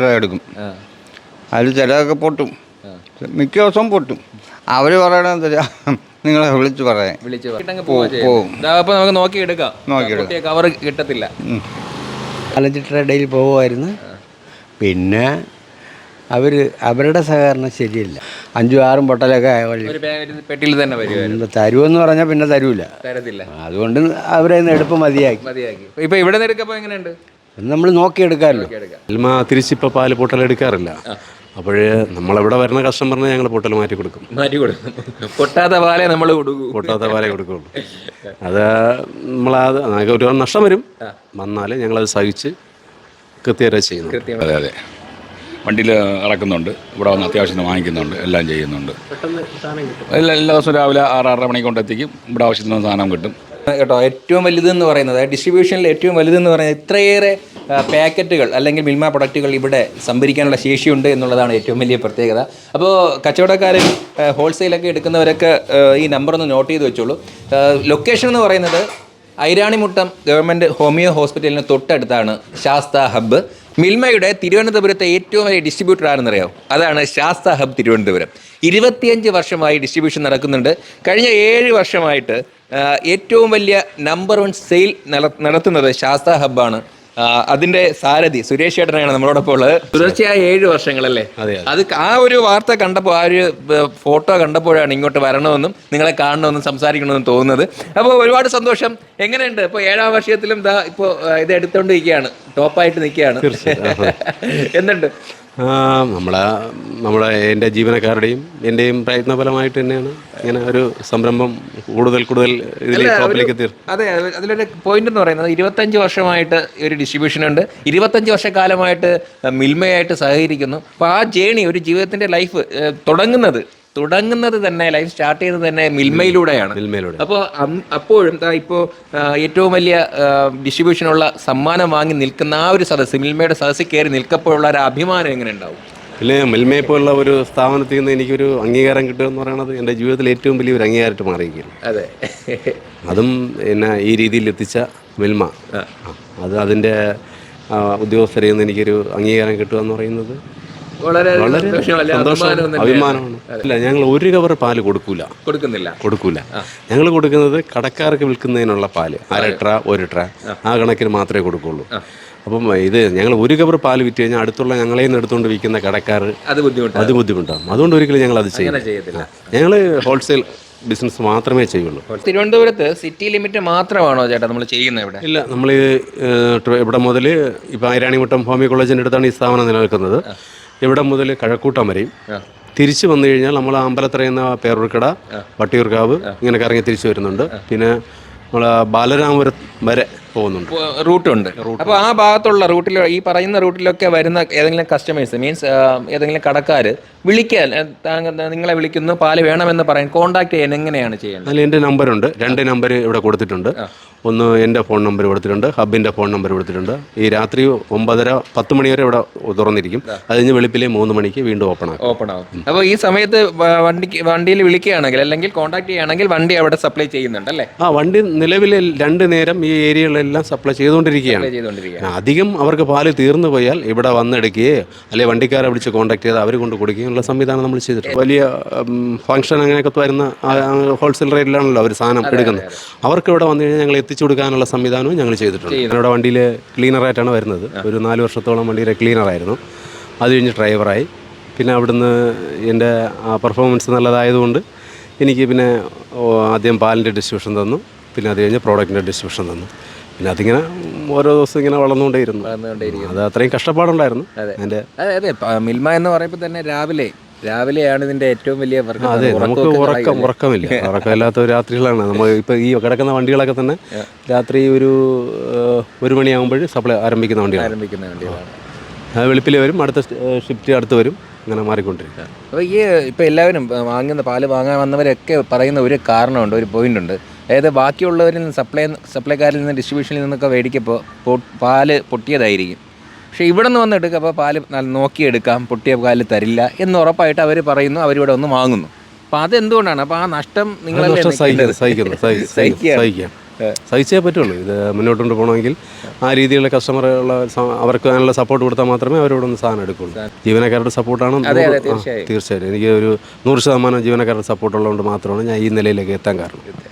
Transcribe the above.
എടുക്കും? അതിൽ ചിലതൊക്കെ പൊട്ടും. മിക്ക ദിവസവും പൊട്ടും. അവർ പറയണത് വെച്ചാൽ നിങ്ങളെ വിളിച്ച് പറയാം വിളിച്ചു പറഞ്ഞിട്ടങ്ങ് പോവും, പോവാ പോവും. അപ്പൊ നമുക്ക് നോക്കി എടുക്കാം. നോക്കിയെടുക്കാം. കവർ കിട്ടത്തില്ല. ഇടയിൽ പോകുമായിരുന്നു പിന്നെ അവർ അവരുടെ സഹകരണം ശരിയല്ല. അഞ്ചും ആറും പൊട്ടലൊക്കെ പെട്ടിയിൽ തന്നെ തരുമെന്ന് പറഞ്ഞാൽ പിന്നെ തരൂല. തരത്തില്ല. അതുകൊണ്ട് അവരെ എടുപ്പ് മതിയാക്കി. മതിയാക്കി. ഇപ്പൊ ഇവിടെ നിന്ന് എടുക്കപ്പോ എങ്ങനെയുണ്ട്? നമ്മൾ നോക്കിയെടുക്കാമല്ലോ. തിരിച്ചിപ്പ എൽമ തിരിച്ചിപ്പോൾ പാൽ പൊട്ടൽ എടുക്കാറില്ല. അപ്പോഴേ നമ്മളെവിടെ വരുന്ന കസ്റ്റമറിനെ ഞങ്ങൾ പൊട്ടൽ മാറ്റി കൊടുക്കും. മാറ്റി കൊടുക്കും. പൊട്ടാത്ത പാലേ നമ്മൾ കൊടുക്കും. പൊട്ടാത്ത പാലേ കൊടുക്കുള്ളൂ. അത് നമ്മളത് നമുക്ക് ഒരു നഷ്ടം വരും. വന്നാൽ ഞങ്ങളത് സഹിച്ച് കൃത്യമായിട്ട് ചെയ്യുന്നു അതെ അതെ. വണ്ടിയിൽ ഇറക്കുന്നുണ്ട്. ഇവിടെ വന്ന് അത്യാവശ്യത്തിന് വാങ്ങിക്കുന്നുണ്ട്. എല്ലാം ചെയ്യുന്നുണ്ട്. എല്ലാ എല്ലാ ദിവസവും രാവിലെ ആറ് ആറര മണിക്ക് കൊണ്ടെത്തിക്കും. ഇവിടെ ആവശ്യത്തിന് സാധനം കിട്ടും. കേട്ടോ ഏറ്റവും വലുതെന്ന് പറയുന്നത് ഡിസ്ട്രിബ്യൂഷനിൽ ഏറ്റവും വലുതെന്ന് പറയുന്നത് ഇത്രയേറെ പാക്കറ്റുകൾ അല്ലെങ്കിൽ മിൽമ പ്രൊഡക്റ്റുകൾ ഇവിടെ സംഭരിക്കാനുള്ള ശേഷിയുണ്ട് എന്നുള്ളതാണ് ഏറ്റവും വലിയ പ്രത്യേകത. അപ്പോൾ കച്ചവടക്കാരൻ ഹോൾസെയിലൊക്കെ എടുക്കുന്നവരൊക്കെ ഈ നമ്പർ ഒന്ന് നോട്ട് ചെയ്ത് വെച്ചോളൂ. ലൊക്കേഷൻ എന്ന് പറയുന്നത് ഐരാണിമുട്ടം ഗവൺമെന്റ് ഹോമിയോ ഹോസ്പിറ്റലിന് തൊട്ടടുത്താണ് ശാസ്ത ഹബ്ബ് മിൽമയുടെ തിരുവനന്തപുരത്തെ ഏറ്റവും വലിയ ഡിസ്ട്രിബ്യൂട്ടർ ആണെന്നറിയാമോ അതാണ് ശാസ്ത ഹബ് തിരുവനന്തപുരം. ഇരുപത്തിയഞ്ച് വർഷമായി ഡിസ്ട്രിബ്യൂഷൻ നടക്കുന്നുണ്ട്. കഴിഞ്ഞ ഏഴ് വർഷമായിട്ട് ഏറ്റവും വലിയ നമ്പർ വൺ സെയിൽ നടത്തുന്നത് ശാസ്ത ഹബ്ബാണ് അതിന്റെ സാരഥി സുരേഷ് ചേട്ടനാണ് നമ്മളോടൊപ്പം ഉള്ളത്. തുടർച്ചയായ ഏഴ് വർഷങ്ങളല്ലേ? അത് ആ ഒരു വാർത്ത കണ്ടപ്പോൾ ആ ഒരു ഫോട്ടോ കണ്ടപ്പോഴാണ് ഇങ്ങോട്ട് വരണമെന്നും നിങ്ങളെ കാണണമെന്നും സംസാരിക്കണമെന്നും തോന്നുന്നത്. അപ്പോൾ ഒരുപാട് സന്തോഷം. എങ്ങനെയുണ്ട്? ഇപ്പോൾ ഏഴാം വർഷത്തിലും ഇതാ ഇപ്പോൾ ഇത് എടുത്തോണ്ടിരിക്കുകയാണ്. ടോപ്പായിട്ട് നിൽക്കുകയാണ്. എന്തുണ്ട്? നമ്മളെ നമ്മുടെ എന്റെ ജീവനക്കാരുടെയും എന്റെയും പ്രയത്നഫലമായിട്ട് തന്നെയാണ് ഇങ്ങനെ ഒരു സംരംഭം കൂടുതൽ കൂടുതൽ ഇതിലേക്ക് എത്തി അതെ അതിലൊരു പോയിന്റ് എന്ന് പറയുന്നത് ഇരുപത്തഞ്ച് വർഷമായിട്ട് ഒരു ഡിസ്ട്രിബ്യൂഷൻ ഉണ്ട്. ഇരുപത്തഞ്ച് വർഷക്കാലമായിട്ട് മിൽമയായിട്ട് സഹകരിക്കുന്നു. അപ്പോൾ ആ ജേണി ഒരു ജീവിതത്തിന്റെ ലൈഫ് തുടങ്ങുന്നത് തുടങ്ങുന്നത് തന്നെ ലൈഫ് സ്റ്റാർട്ട് ചെയ്തത് തന്നെ മിൽമയിലൂടെയാണ്. മിൽമയിലൂടെ. അപ്പോൾ അപ്പോഴും ഇപ്പോൾ ഏറ്റവും വലിയ ഡിസ്ട്രിബ്യൂഷനുള്ള സമ്മാനം വാങ്ങി നിൽക്കുന്ന ആ ഒരു സദസ്സ് മിൽമയുടെ സദസ്സിൽ കയറി നിൽക്കപ്പോഴുള്ള ഒരു അഭിമാനം എങ്ങനെ ഉണ്ടാവും? പിന്നെ മിൽമയെ പോലുള്ള ഒരു സ്ഥാപനത്തിൽ നിന്ന് എനിക്കൊരു അംഗീകാരം കിട്ടുക എന്ന് പറയുന്നത് എന്റെ ജീവിതത്തിൽ ഏറ്റവും വലിയൊരു അംഗീകാരമായിട്ട് മാറിയിരിക്കുകയാണ്. അതെ. അതും എന്നെ ഈ രീതിയിൽ എത്തിച്ച മിൽമ. അത് അതിന്റെ ഉദ്യോഗസ്ഥരിൽ നിന്ന് എനിക്കൊരു അംഗീകാരം കിട്ടുക എന്ന് പറയുന്നത് വളരെ സന്തോഷം അഭിമാനമാണ്. ഞങ്ങൾ ഒരു കവർ പാൽ കൊടുക്കൂല. കൊടുക്കുന്നില്ല. കൊടുക്കൂല. ഞങ്ങൾ കൊടുക്കുന്നത് കടക്കാർക്ക് വിൽക്കുന്നതിനുള്ള പാൽ. അര ട്ര ഒരു ട്ര. ആ. കണക്കിന് മാത്രമേ കൊടുക്കുള്ളൂ. അപ്പം ഇത് ഞങ്ങൾ ഒരു കവർ പാൽ വിറ്റ് കഴിഞ്ഞാൽ അടുത്തുള്ള ഞങ്ങളെ നിന്ന് എടുത്തുകൊണ്ട് വിൽക്കുന്ന കടക്കാർ അത് ബുദ്ധിമുട്ടാണ്. അത് ബുദ്ധിമുട്ടാണ്. അതുകൊണ്ട് ഒരിക്കലും ഞങ്ങൾ അത് ചെയ്യില്ല ഞങ്ങൾ ഹോൾസെയിൽ ബിസിനസ് മാത്രമേ ചെയ്യുള്ളൂ. തിരുവനന്തപുരത്ത് സിറ്റി ലിമിറ്റ് മാത്രമാണോ ചേട്ടാ നമ്മൾ ചെയ്യുന്നത് ഇവിടെ? ഇല്ല നമ്മൾ ഇവിടെ മുതൽ ഇപ്പോൾ ഐരാണിമുട്ടം ഹോമിയോ കോളേജിന്റെ അടുത്താണ് ഈ സ്ഥാപനം നിലനിൽക്കുന്നത്. ഇവിടെ മുതൽ കഴക്കൂട്ടം വരെയും. തിരിച്ചു വന്നു കഴിഞ്ഞാൽ നമ്മൾ അമ്പലത്തറയുന്ന പേരൂർക്കട വട്ടിയൂർക്കാവ് ഇങ്ങനെ കറങ്ങി തിരിച്ചു വരുന്നുണ്ട്. പിന്നെ നമ്മൾ ബാലരാമപുരം വരെ പോകുന്നുണ്ട്. റൂട്ടുണ്ട്. അപ്പോൾ ആ ഭാഗത്തുള്ള റൂട്ടിൽ ഈ പറയുന്ന റൂട്ടിലൊക്കെ വരുന്ന ഏതെങ്കിലും കസ്റ്റമേഴ്സ് മീൻസ് ഏതെങ്കിലും കടക്കാർ വിളിക്കാൻ നിങ്ങളെ വിളിക്കുന്നു പാൽ വേണമെന്ന് പറയാൻ കോൺടാക്ട് ചെയ്യാൻ എങ്ങനെയാണ് ചെയ്യുന്നത് അതിൽ എന്റെ നമ്പറുണ്ട് രണ്ട് നമ്പർ ഇവിടെ കൊടുത്തിട്ടുണ്ട്. ഒന്ന് എന്റെ ഫോൺ നമ്പർ കൊടുത്തിട്ടുണ്ട് ഹബിന്റെ ഫോൺ നമ്പർ കൊടുത്തിട്ടുണ്ട്. ഈ രാത്രി ഒമ്പതര പത്ത് മണി വരെ ഇവിടെ തുറന്നിരിക്കും. അത് കഴിഞ്ഞ് വെളുപ്പിലെ മൂന്ന് മണിക്ക് വീണ്ടും ഓപ്പൺ ആകും ഓപ്പൺ ആകും അപ്പോൾ ഈ സമയത്ത് വണ്ടിക്ക് വണ്ടിയിൽ വിളിക്കുകയാണെങ്കിൽ അല്ലെങ്കിൽ കോൺടാക്ട് ചെയ്യുകയാണെങ്കിൽ വണ്ടി അവിടെ സപ്ലൈ ചെയ്യുന്നുണ്ട് അല്ലേ? ആ വണ്ടി നിലവിൽ രണ്ട് നേരം ഈ ഏരിയകളിലെല്ലാം സപ്ലൈ ചെയ്തുകൊണ്ടിരിക്കുകയാണ്. അധികം അവർക്ക് പാൽ തീർന്നു പോയാൽ ഇവിടെ വന്നെടുക്കുകയോ അല്ലെങ്കിൽ വണ്ടിക്കാരെ വിളിച്ച് കോൺടാക്ട് ചെയ്ത് അവർ കൊണ്ട് കൊടുക്കുകയുള്ള സംവിധാനം നമ്മൾ ചെയ്തിട്ടുണ്ട്. വലിയ ഫംഗ്ഷൻ അങ്ങനെയൊക്കെ വരുന്ന ഹോൾസെയിൽ റേറ്റിലാണല്ലോ അവർ സാധനം എടുക്കുന്നത്. അവർക്ക് ഇവിടെ വന്നു കഴിഞ്ഞാൽ ഞങ്ങൾ എത്തിച്ചു കൊടുക്കാനുള്ള സംവിധാനവും ഞങ്ങൾ ചെയ്തിട്ടുണ്ട്. ഞങ്ങളുടെ വണ്ടിയിൽ ക്ലീനറായിട്ടാണ് വരുന്നത്. ഒരു നാല് വർഷത്തോളം വണ്ടിയിലെ ക്ലീനറായിരുന്നു അത് കഴിഞ്ഞ് ഡ്രൈവറായി പിന്നെ അവിടുന്ന് എന്റെ പെർഫോമൻസ് നല്ലതായതുകൊണ്ട് എനിക്ക് പിന്നെ ആദ്യം പാലിന്റെ ഡിസ്ട്രിബ്യൂഷൻ തന്നു. പിന്നെ അത് കഴിഞ്ഞ് പ്രോഡക്റ്റിന്റെ ഡിസ്ട്രിബ്യൂഷൻ തന്നു. പിന്നെ അതിങ്ങനെ ഓരോ ദിവസം ഇങ്ങനെ വളർന്നുകൊണ്ടേയിരുന്നു. അത് അത്രയും കഷ്ടപ്പാടുണ്ടായിരുന്നു. അതെ. അതെ പ- മിൽമ എന്ന് പറയുമ്പോൾ തന്നെ രാവിലെ രാവിലെയാണ് ഇതിന്റെ ഏറ്റവും വലിയ വർക്കും. അതെ നമുക്ക് ഉറക്കം ഉറക്കമില്ല. ഉറക്കമില്ലാത്ത രാത്രികളാണ്. നമ്മൾ ഇപ്പോൾ ഈ കിടക്കുന്ന വണ്ടികളൊക്കെ തന്നെ രാത്രി ഒരു ഏഹ്, ഒരു മണിയാകുമ്പോൾ സപ്ലൈ ആരംഭിക്കുന്ന വണ്ടികളാണ്. ആരംഭിക്കുന്ന വണ്ടികളാണ്. അത് വെളുപ്പിൽ വരും അടുത്ത ഷിഫ്റ്റ് അടുത്ത് വരും അങ്ങനെ മാറിക്കൊണ്ടിരിക്കും. അപ്പോൾ ഈ ഇപ്പൊ എല്ലാവരും വാങ്ങുന്ന പാൽ വാങ്ങാൻ വന്നവരൊക്കെ പറയുന്ന ഒരു കാരണമുണ്ട് ഒരു പോയിന്റ് ഉണ്ട് അതായത് ബാക്കിയുള്ളവരിൽ നിന്ന് സപ്ലൈ സപ്ലൈക്കാരിൽ നിന്ന് ഡിസ്ട്രിബ്യൂഷനിൽ നിന്നൊക്കെ മേടിക്കപ്പോൾ പാൽ പാൽ പൊട്ടിയതായിരിക്കും. പക്ഷേ ഇവിടെ നിന്ന് വന്ന് എടുക്കുമ്പോൾ പാൽ നോക്കിയെടുക്കാം പൊട്ടിയ പാൽ തരില്ല എന്ന് ഉറപ്പായിട്ട് അവർ പറയുന്നു അവരിവിടെ ഒന്ന് വാങ്ങുന്നു. അപ്പോൾ അതെന്തുകൊണ്ടാണ്? അപ്പോൾ ആ നഷ്ടം നിങ്ങൾ സഹിച്ചേ പറ്റുള്ളൂ. ഇത് മുന്നോട്ട് കൊണ്ട് പോകണമെങ്കിൽ ആ രീതിയിലുള്ള കസ്റ്റമറുള്ള അവർക്ക് അതിനുള്ള സപ്പോർട്ട് കൊടുത്താൽ മാത്രമേ അവരോട് ഒന്ന് സാധനം എടുക്കുള്ളൂ. ജീവനക്കാരുടെ സപ്പോർട്ടാണ് തീർച്ചയായിട്ടും എനിക്ക് ഒരു നൂറ് ശതമാനം ജീവനക്കാരുടെ സപ്പോർട്ട് ഉള്ളതുകൊണ്ട് മാത്രമാണ് ഞാൻ ഈ നിലയിലേക്ക് എത്താൻ കാരണം.